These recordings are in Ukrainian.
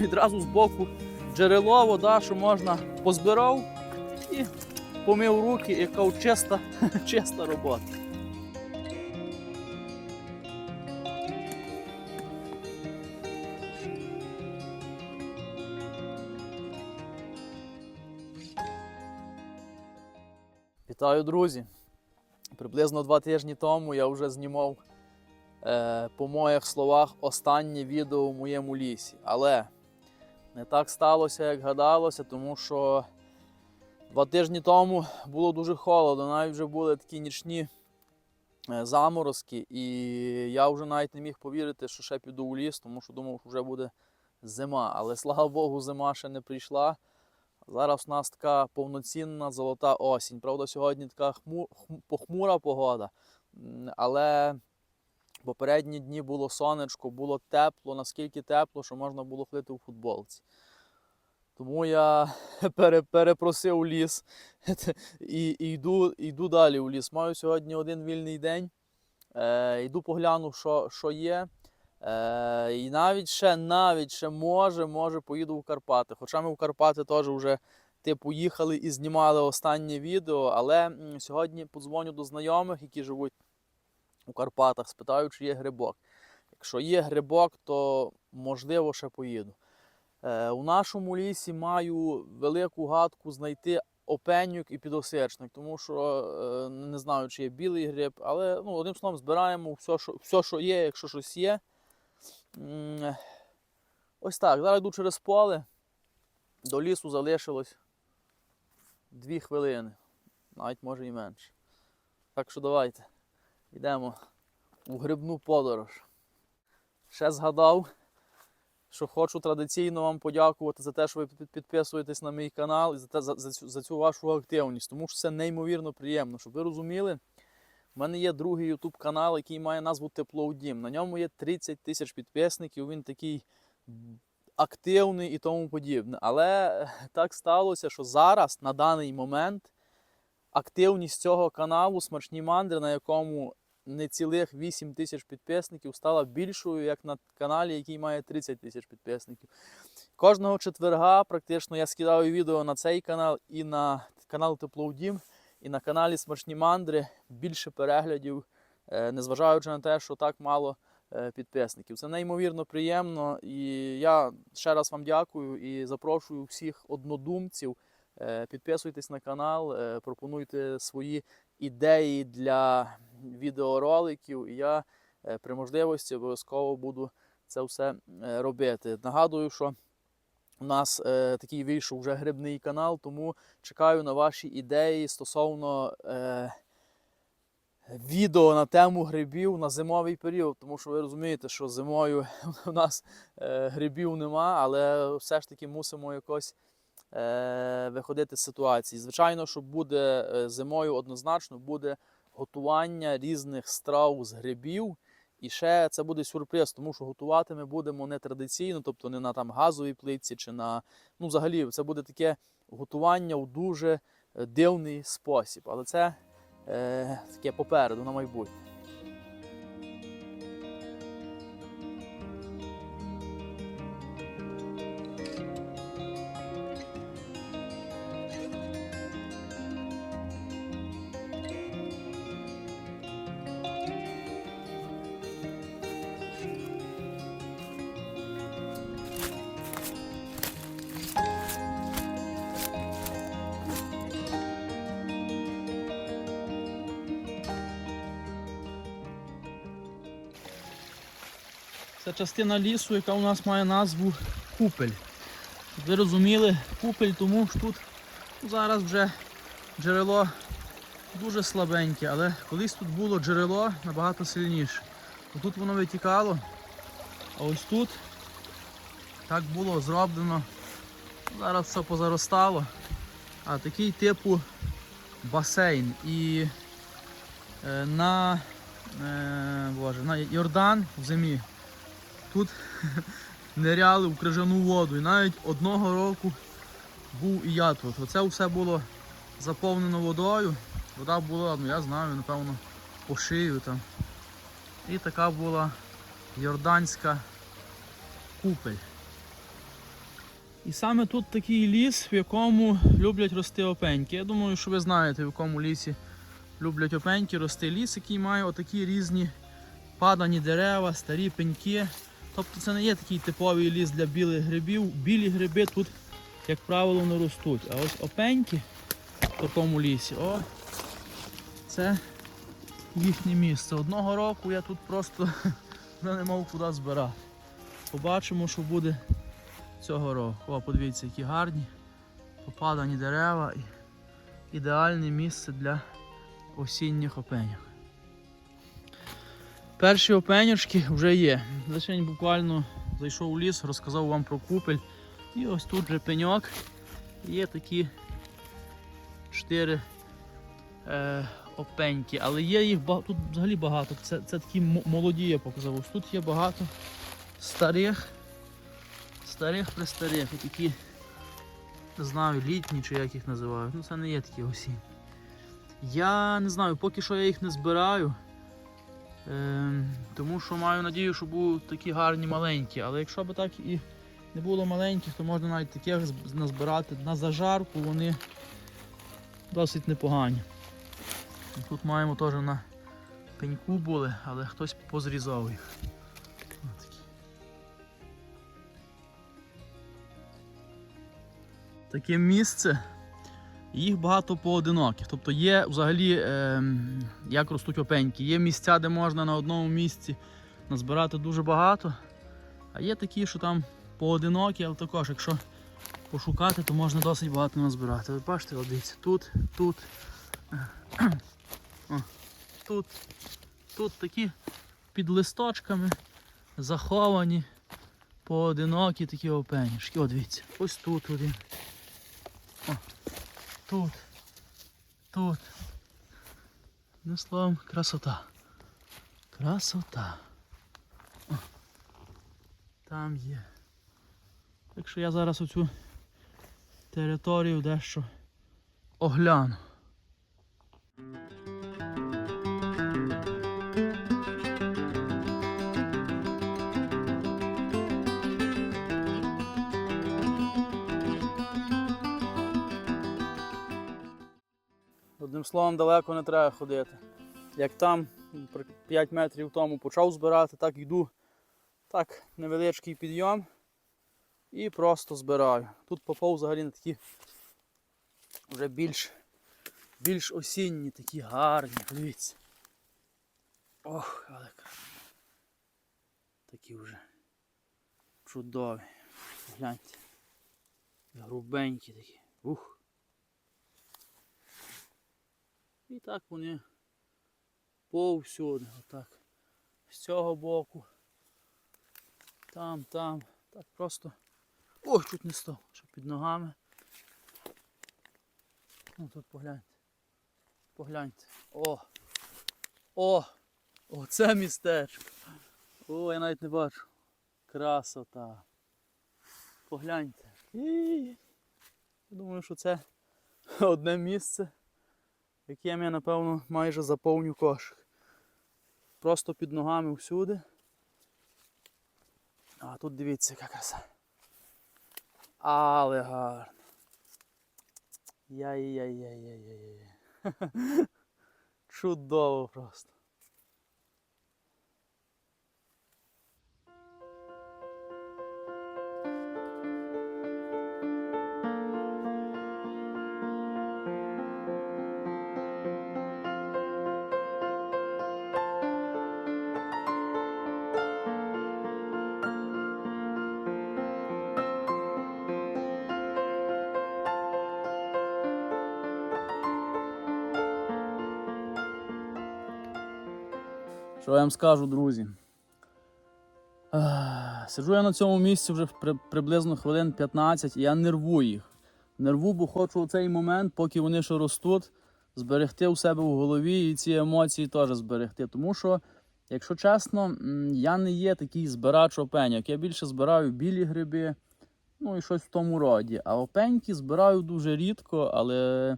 відразу з боку джерело, вода, що можна позбирав і помив руки, яка чиста, чиста робота. Вітаю, друзі! Приблизно два тижні тому я вже знімав, е, по моїх словах, останнє відео у моєму лісі. Але не так сталося, як гадалося, тому що два тижні тому було дуже холодно, навіть вже були такі нічні е, заморозки, і я вже навіть не міг повірити, що ще піду у ліс, тому що думав, що вже буде зима. Але слава Богу, зима ще не прийшла. Зараз у нас така повноцінна золота осінь. Правда, сьогодні така хму, похмура погода, але попередні дні було сонечко, було тепло, наскільки тепло, що можна було ходити у футболці. Тому я пере, перепросив ліс і, і йду, йду далі у ліс. Маю сьогодні один вільний день. Е, йду погляну, що, що є. Е, і навіть ще, навіть ще може, може поїду в Карпати. Хоча ми в Карпати теж вже типу їхали і знімали останнє відео, але сьогодні подзвоню до знайомих, які живуть у Карпатах, спитаю, чи є грибок. Якщо є грибок, то можливо ще поїду. Е, у нашому лісі маю велику гадку знайти опенюк і підосичник, тому що е, не знаю, чи є білий гриб, але ну, одним словом збираємо все, що, все, що є, якщо щось є. Ось так. Зараз йду через поле. До лісу залишилось дві хвилини, навіть може і менше. Так що давайте йдемо у грибну подорож. Ще згадав, що хочу традиційно вам подякувати за те, що ви підписуєтесь на мій канал і за, те, за, за, за цю вашу активність, тому що це неймовірно приємно. Щоб ви розуміли, у мене є другий YouTube канал, який має назву Тепло у Дім. На ньому є 30 тисяч підписників. Він такий активний і тому подібне. Але так сталося, що зараз, на даний момент, активність цього каналу Смачні мандри, на якому не цілих 8 тисяч підписників, стала більшою, як на каналі, який має 30 тисяч підписників. Кожного четверга практично я скидаю відео на цей канал і на канал Тепло у Дім. І на каналі Смачні мандри більше переглядів, е, незважаючи на те, що так мало е, підписників. Це неймовірно приємно. І я ще раз вам дякую і запрошую всіх однодумців. е, Підписуйтесь на канал, пропонуйте свої ідеї для відеороликів. І я е, при можливості обов'язково буду це все е, робити. Нагадую, що у нас е, такий вийшов вже грибний канал, тому чекаю на ваші ідеї стосовно е, відео на тему грибів на зимовий період. Тому що ви розумієте, що зимою у нас е, грибів нема, але все ж таки мусимо якось е, виходити з ситуації. Звичайно, що буде е, зимою однозначно буде готування різних страв з грибів. І ще це буде сюрприз, тому що готувати ми будемо не традиційно, тобто не на там газовій плитці чи на. Ну, взагалі, це буде таке готування у дуже е, дивний спосіб. Але це е, таке попереду на майбутнє. Це частина лісу, яка у нас має назву Купель. Ви розуміли, купель, тому що тут зараз вже джерело дуже слабеньке, але колись тут було джерело набагато сильніше. Тут воно витікало, а ось тут так було зроблено. Зараз все позаростало. А такий типу басейн. І е, на, е, боже, на Йордан в зимі тут ниряли в крижану воду. І навіть одного року був і я тут. Оце все було заповнено водою. Вода була, ну я знаю, напевно, по шию там. І така була йорданська купель. І саме тут такий ліс, в якому люблять рости опеньки. Я думаю, що ви знаєте, в якому лісі люблять опеньки рости. Ліс, який має отакі різні падані дерева, старі пеньки. Тобто це не є такий типовий ліс для білих грибів. Білі гриби тут, як правило, не ростуть. А ось опеньки в такому лісі, о, це їхнє місце. Одного року я тут просто не мав куди збирати. Побачимо, що буде цього року. О, подивіться, які гарні попадані дерева і ідеальне місце для осінніх опеньок. Перші опенючки вже є. Лише буквально зайшов у ліс, розказав вам про купель. І ось тут же пеньок. Є такі чотири е, опеньки, але є їх ба- тут взагалі багато. Це, це такі молоді, я показав. Ось тут є багато старих, старих престарих, і такі, не знаю, літні чи як їх називають. Ну це не є такі осінні. Я не знаю, поки що я їх не збираю. Ем, тому що маю надію, що будуть такі гарні маленькі. Але якщо б так і не було маленьких, то можна навіть таких назбирати на зажарку, вони досить непогані. Тут маємо теж на пеньку були, але хтось позрізав їх. Таке місце. Їх багато поодиноких. Тобто є взагалі, ем, як ростуть опеньки, є місця, де можна на одному місці назбирати дуже багато. А є такі, що там поодинокі, але також, якщо пошукати, то можна досить багато назбирати. Ви бачите, дивіться, тут, тут, о, тут, тут такі під листочками заховані, поодинокі такі опенішки. От дивіться, ось тут один. О, тут, тут. Ну, словом, красота. Красота. О, там є. Так що я зараз оцю територію дещо огляну. Одним словом, далеко не треба ходити. Як там 5 метрів тому почав збирати, так йду. Так, невеличкий підйом і просто збираю. Тут попав взагалі на такі вже більш, більш осінні, такі гарні. Дивіться. Ох, але. Такі вже чудові. Гляньте. Грубенькі такі. Ух. І так вони повсюди. Отак. З цього боку. Там, там. Так просто. Ой, чуть не став, що під ногами. Ну тут погляньте. Погляньте. О! О! Оце містечко. О, я навіть не бачу. Красота. Погляньте. І... Я думаю, що це одне місце, яким я, напевно, майже заповню кошик. Просто під ногами всюди. А тут дивіться, яка краса. Але гарно. Яй-яй-яй-яй-яй. Чудово просто. Що я вам скажу, друзі? Сиджу я на цьому місці вже приблизно хвилин 15 і я нервую їх. Нерву, бо хочу у цей момент, поки вони ще ростуть, зберегти у себе в голові і ці емоції теж зберегти. Тому що, якщо чесно, я не є такий збирач опеньок. Я більше збираю білі гриби, ну і щось в тому роді. А опеньки збираю дуже рідко, але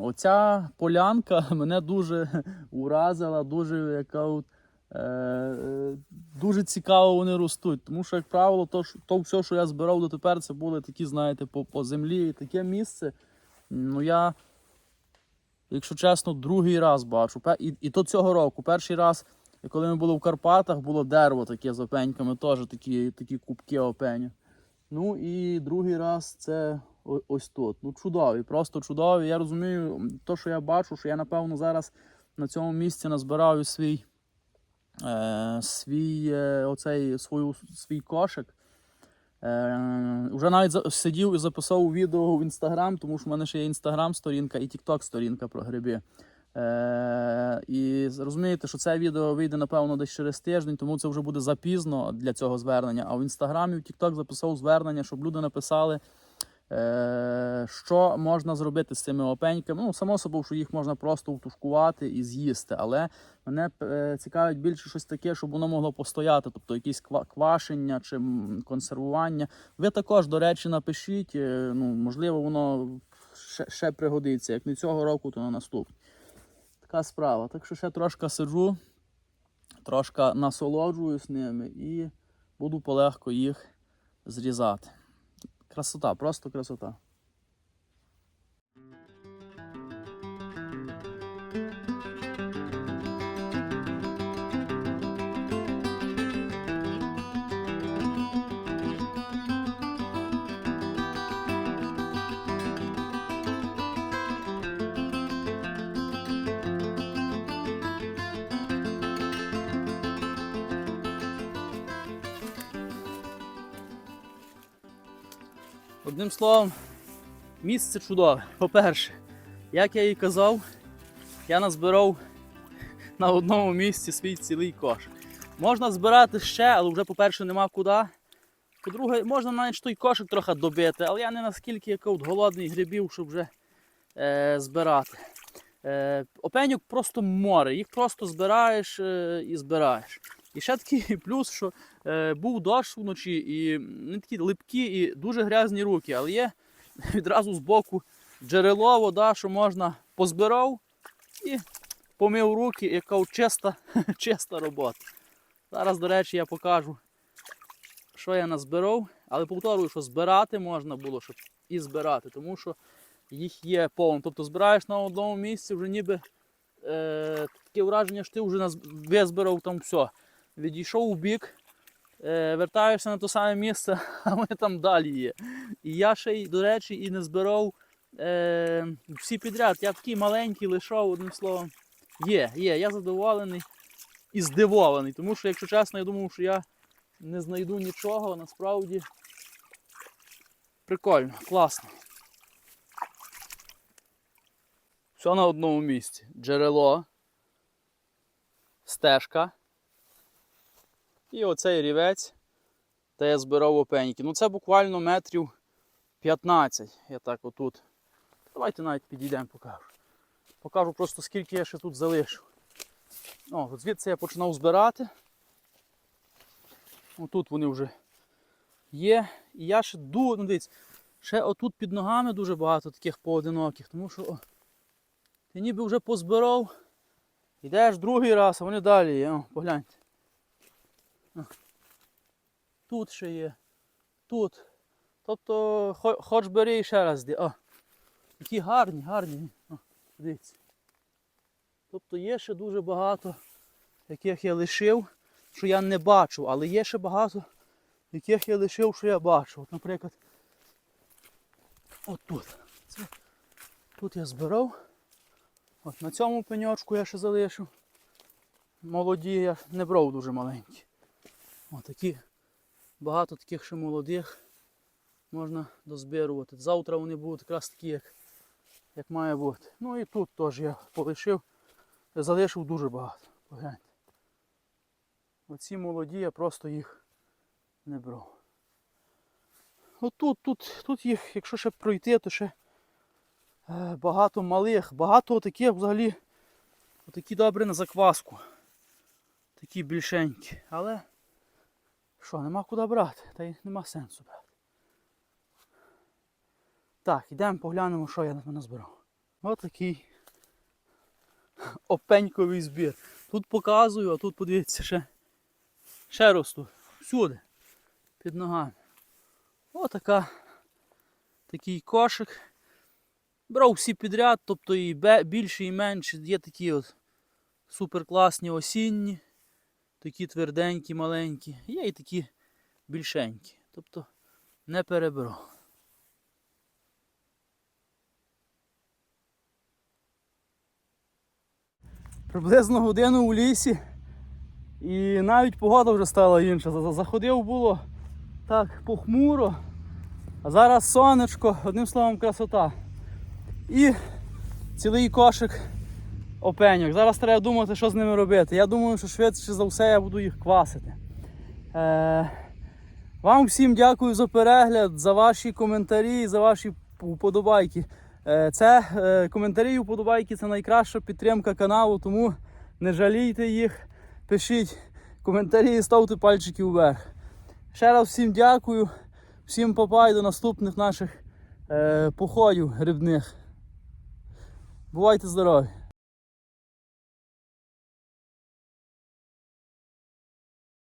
оця полянка мене дуже уразила, дуже яка от Е, е, дуже цікаво вони ростуть. Тому що, як правило, то, то все, що я збирав дотепер, це були такі, знаєте, по, по землі. І таке місце. Ну я, якщо чесно, другий раз бачу. І, і то цього року. Перший раз, коли ми були в Карпатах, було дерево таке з опеньками, теж такі, такі кубки опенів. Ну і другий раз це ось тут. Ну, чудові, просто чудові. Я розумію, то, що я бачу, що я напевно зараз на цьому місці назбираю свій, е, свій, е, оцей, свою, свій кошик. Е, вже навіть сидів і записав відео в інстаграм, тому що в мене ще є інстаграм-сторінка і тікток-сторінка про гриби. Е, і розумієте, що це відео вийде, напевно, десь через тиждень, тому це вже буде запізно для цього звернення. А в інстаграмі, в Тікток записав звернення, щоб люди написали, що можна зробити з цими опеньками. Ну, само собою, що їх можна просто втушкувати і з'їсти. Але мене е, цікавить більше щось таке, щоб воно могло постояти, тобто якісь квашення чи консервування. Ви також, до речі, напишіть. е, Ну, можливо, воно ще, ще пригодиться. Як не цього року, то на наступний. Така справа. Так що ще трошки сиджу, трошки насолоджуюсь ними і буду полегко їх зрізати. Красота, просто красота. Одним словом, місце чудове. По-перше, як я і казав, я назбирав на одному місці свій цілий кошик. Можна збирати ще, але вже, по-перше, нема куди. По-друге, можна навіть той кошик трохи добити, але я не наскільки як голодний грибів, щоб вже е, збирати. Е, опеньок просто море, їх просто збираєш е, і збираєш. І ще такий плюс, що е, був дощ вночі, і не такі липкі і дуже грязні руки, але є відразу з боку джерело, вода, що можна позбирав і помив руки, яка чиста, чиста робота. Зараз, до речі, я покажу, що я назбирав, але повторюю, що збирати можна було, щоб і збирати, тому що їх є повно. Тобто збираєш на одному місці, вже ніби е, таке враження, що ти вже визбирав там все. Відійшов у бік, е, вертаєшся на те саме місце, а вони там далі є. І я ще, й, до речі, і не збирав е, всі підряд. Я такий маленький лишав, одним словом. Є, є, я задоволений і здивований. Тому що, якщо чесно, я думав, що я не знайду нічого, насправді прикольно, класно. Все на одному місці. Джерело, стежка. І оцей рівець, де я збирав опеньки. Ну це буквально метрів 15. Я так отут. Давайте навіть підійдемо, покажу. Покажу просто скільки я ще тут залишив. О, звідси я починав збирати. Отут вони вже є. І я ще ду, ну дивіться, ще отут під ногами дуже багато таких поодиноких, тому що о, ти ніби вже позбирав. Йдеш другий раз, а вони далі є. О, погляньте. Тут ще є. Тут. Тобто, хоч бери і ще раз де. О. Які гарні, гарні. О, дивіться. Тобто є ще дуже багато, яких я лишив, що я не бачу, але є ще багато, яких я лишив, що я бачу. От, наприклад, от тут. Це, тут я збирав. От на цьому пеньочку я ще залишив. Молоді я не брав дуже маленькі. От такі, багато таких ще молодих можна дозбирувати. Завтра вони будуть якраз такі, як, як має бути. Ну і тут теж я полишив, я залишив дуже багато. Погляньте. Оці молоді я просто їх не брав. Отут, тут, тут їх, якщо ще пройти, то ще е, багато малих, багато таких взагалі такі добре на закваску. Такі більшенькі. Але що, нема куди брати, та й нема сенсу брати. Так, йдемо поглянемо, що я назбирав. Ось такий опеньковий збір. Тут показую, а тут подивіться ще, ще росту. Всюди. Під ногами. Отака. Такий кошик. Брав всі підряд, тобто і більші, і менші. Є такі от суперкласні осінні, такі тверденькі, маленькі. Є і такі більшенькі. Тобто не переберу. Приблизно годину у лісі. І навіть погода вже стала інша. Заходив було так похмуро, а зараз сонечко, одним словом, красота. І цілий кошик опеньок. Зараз треба думати, що з ними робити. Я думаю, що швидше за все я буду їх квасити. Е, вам всім дякую за перегляд, за ваші коментарі, за ваші вподобайки. Е, Це е, коментарі і вподобайки це найкраща підтримка каналу, тому не жалійте їх, пишіть коментарі і ставте пальчики вверх. Ще раз всім дякую, всім попай до наступних наших е, походів грибних. Бувайте здорові!